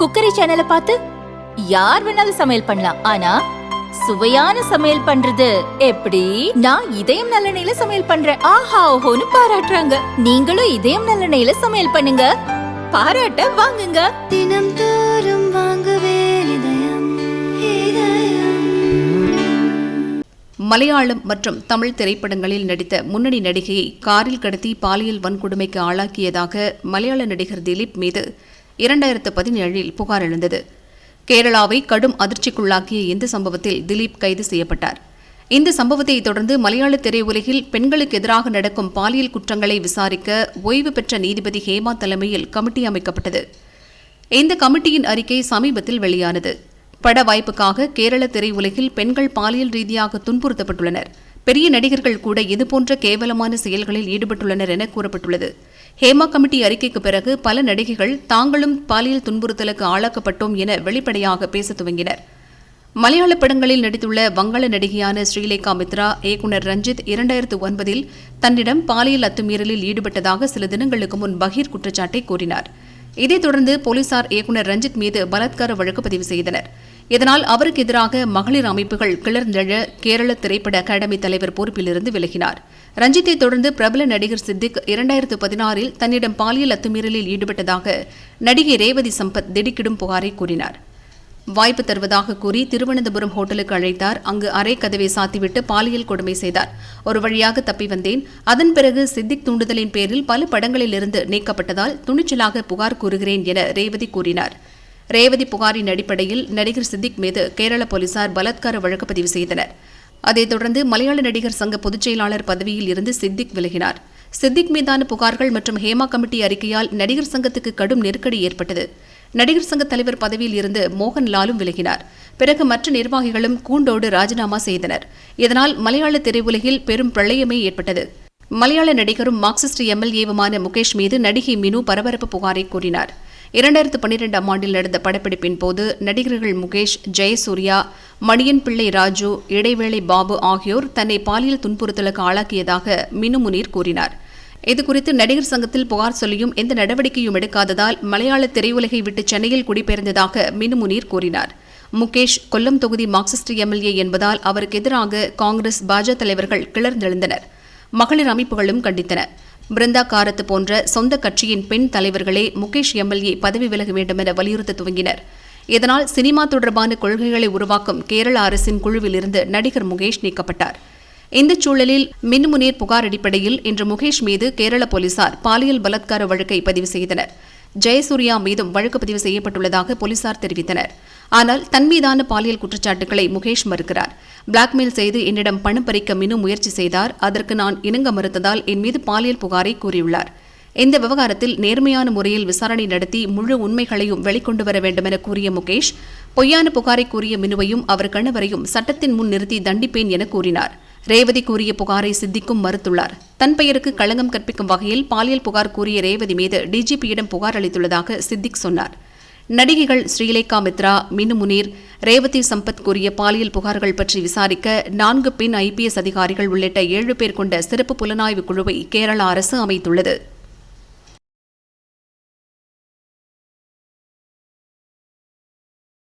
Cookery சேனலை பார்த்து யார் வேணாலும் சமையல் பண்ணலாம். ஆனா சுவையான சமையல் பண்றது எப்படி? நான் இதயம் நல்லெண்ணெயில சமையல் பண்றேன். ஆஹா ஓஹோன்னு பாராட்டுறாங்க. நீங்களும் இதயம் நல்லெண்ணெயில சமையல் பண்ணுங்க. பாராட்ட வாங்குங்க. தினம் தோறும் வாங்குவே இதயம் இதயம். மலையாளம் மற்றும் தமிழ் திரைப்படங்களில் நடித்த முன்னணி நடிகையை காரில் கடத்தி பாலியல் வன்கொடுமைக்கு ஆளாக்கியதாக மலையாள நடிகர் திலீப் மீது இரண்டாயிரத்து பதினேழில் புகார் எழுந்தது கேரளாவை கடும் அதிர்ச்சிக்குள்ளாக்கிய இந்த சம்பவத்தில் திலீப் கைது செய்யப்பட்டார். இந்த சம்பவத்தை தொடர்ந்து மலையாள திரையுலகில் பெண்களுக்கு எதிராக நடக்கும் பாலியல் குற்றங்களை விசாரிக்க ஓய்வு பெற்ற நீதிபதி ஹேமா தலைமையில் கமிட்டி அமைக்கப்பட்டது. இந்த கமிட்டியின் அறிக்கை சமீபத்தில் வெளியானது. பட வாய்ப்புக்காக கேரள திரையுலகில் பெண்கள் பாலியல் ரீதியாக துன்புறுத்தப்பட்டுள்ளனர். பெரிய நடிகர்கள் கூட இதுபோன்ற கேவலமான செயல்களில் ஈடுபட்டுள்ளனர் என கூறப்பட்டுள்ளது. ஹேமா கமிட்டி அறிக்கைக்கு பிறகு பல நடிகைகள் தாங்களும் பாலியல் துன்புறுத்தலுக்கு ஆளாக்கப்பட்டோம் என வெளிப்படையாக பேச துவங்கினர். மலையாள படங்களில் நடித்துள்ள வங்காள நடிகையான ஸ்ரீலேகா மித்ரா இயக்குனர் ரஞ்சித் இரண்டாயிரத்து ஒன்பதில் தன்னிடம் பாலியல் அத்துமீறலில் ஈடுபட்டதாக சில தினங்களுக்கு முன் பகீர் குற்றச்சாட்டை கூறினார். இதைத் தொடர்ந்து போலீசார் இயக்குனர் ரஞ்சித் மீது பலாத்கார வழக்கு பதிவு செய்தனர். இதனால் அவருக்கு எதிராக மகளிர் அமைப்புகள் கிளர்ந்தெழ கேரள திரைப்பட அகாடமி தலைவர் பொறுப்பிலிருந்து விலகினார். ரஞ்சித்தை தொடர்ந்து பிரபல நடிகர் சித்திக் இரண்டாயிரத்து பதினாறில் தன்னிடம் பாலியல் அத்துமீறலில் ஈடுபட்டதாக நடிகை ரேவதி சம்பத் திடுக்கிடும் புகாரை கூறினார். வாய்ப்பு தருவதாக கூறி திருவனந்தபுரம் ஹோட்டலுக்கு அழைத்தார். அங்கு அரை கதவை சாத்திவிட்டு பாலியல் கொடுமை செய்தார். ஒரு வழியாக தப்பி வந்தேன். அதன் பிறகு சித்திக் தூண்டுதலின் பேரில் பல படங்களிலிருந்து நீக்கப்பட்டதால் துணிச்சலாக புகார் கூறுகிறேன் என ரேவதி கூறினார். ரேவதி புகாரின் அடிப்படையில் நடிகர் சித்திக் மீது கேரள போலீசார் பலாத்கார வழக்கு பதிவு செய்தனர். அதைத் தொடர்ந்து மலையாள நடிகர் சங்க பொதுச் செயலாளர் பதவியில் இருந்து சித்திக் விலகினார். சித்திக் மீதான புகார்கள் மற்றும் ஹேமா கமிட்டி அறிக்கையால் நடிகர் சங்கத்துக்கு கடும் நெருக்கடி ஏற்பட்டது. நடிகர் சங்க தலைவர் பதவியில் இருந்து மோகன்லாலும் விலகினார். பிறகு மற்ற நிர்வாகிகளும் கூண்டோடு ராஜினாமா செய்தனர். இதனால் மலையாள திரையுலகில் பெரும் பிரளயமே ஏற்பட்டது. மலையாள நடிகரும் மார்க்சிஸ்ட் எம்எல்ஏவுமான முகேஷ் மீது நடிகை மினு பரபரப்பு புகாரை கூறினார். இரண்டாயிரத்து பன்னிரெண்டாம் ஆண்டில் நடந்த படப்பிடிப்பின் போது நடிகர்கள் முகேஷ் ஜெயசூர்யா மணியன் பிள்ளை ராஜு இடைவேளை பாபு ஆகியோர் தன்னை பாலியல் துன்புறுத்தலுக்கு ஆளாக்கியதாக மினு முனீர் கூறினார். இதுகுறித்து நடிகர் சங்கத்தில் புகார் சொல்லியும் எந்த நடவடிக்கையும் எடுக்காததால் மலையாள திரையுலகை விட்டு சென்னையில் குடிபெயர்ந்ததாக மினு முனீர் கூறினார். முகேஷ் கொல்லம் தொகுதி மார்க்சிஸ்ட் எம்எல்ஏ என்பதால் அவருக்கு எதிராக காங்கிரஸ் பாஜக தலைவர்கள் கிளர்ந்தெழுந்தனர். மகளிர் அமைப்புகளும் கண்டித்தன. பிருந்தா காரத் போன்ற சொந்த கட்சியின் பெண் தலைவர்களே முகேஷ் எம்எல்ஏ பதவி விலக வேண்டும் என வலியுறுத்த துவங்கினர். இதனால் சினிமா தொடர்பான கொள்கைகளை உருவாக்கும் கேரள அரசின் குழுவிலிருந்து நடிகர் முகேஷ் நீக்கப்பட்டார். இந்த சூழலில் மின்முனீர் புகார் அடிப்படையில் இன்று முகேஷ் மீது கேரள போலீசார் பாலியல் பலாத்கார வழக்கை பதிவு செய்தனர். ஜெயசூர்யா மீதும் வழக்கு பதிவு செய்யப்பட்டுள்ளதாக போலீசார் தெரிவித்தனர். ஆனால் தன் மீதான பாலியல் குற்றச்சாட்டுகளை முகேஷ் மறுக்கிறார். பிளாக்மெயில் செய்து என்னிடம் பணம் பறிக்க மினு முயற்சி செய்தார். அதற்கு நான் இணங்க மறுத்ததால் என் மீது பாலியல் புகாரை கூறியுள்ளார். இந்த விவகாரத்தில் நேர்மையான முறையில் விசாரணை நடத்தி முழு உண்மைகளையும் வெளிக்கொண்டு வர வேண்டுமென கூறிய முகேஷ் பொய்யான புகாரை கூறிய மினுவையும் அவர் கணவரையும் சட்டத்தின் முன் நிறுத்தி தண்டிப்பேன் என கூறினார். ரேவதி கூறிய புகாரை சித்திக்கும் மறுத்துள்ளார். தன் பெயருக்கு களங்கம் கற்பிக்கும் வகையில் பாலியல் புகார் கூறிய ரேவதி மீது டிஜிபியிடம் புகார் அளித்துள்ளதாக சித்திக் சொன்னார். நடிகைகள் ஸ்ரீலேகா மித்ரா மினு முனீர் ரேவதி சம்பத் கூறிய பாலியல் புகார்கள் பற்றி விசாரிக்க நான்கு பெண் ஐபிஎஸ் அதிகாரிகள் உள்ளிட்ட ஏழு பேர் கொண்ட சிறப்பு புலனாய்வு குழுவை கேரள அரசு அமைத்துள்ளது.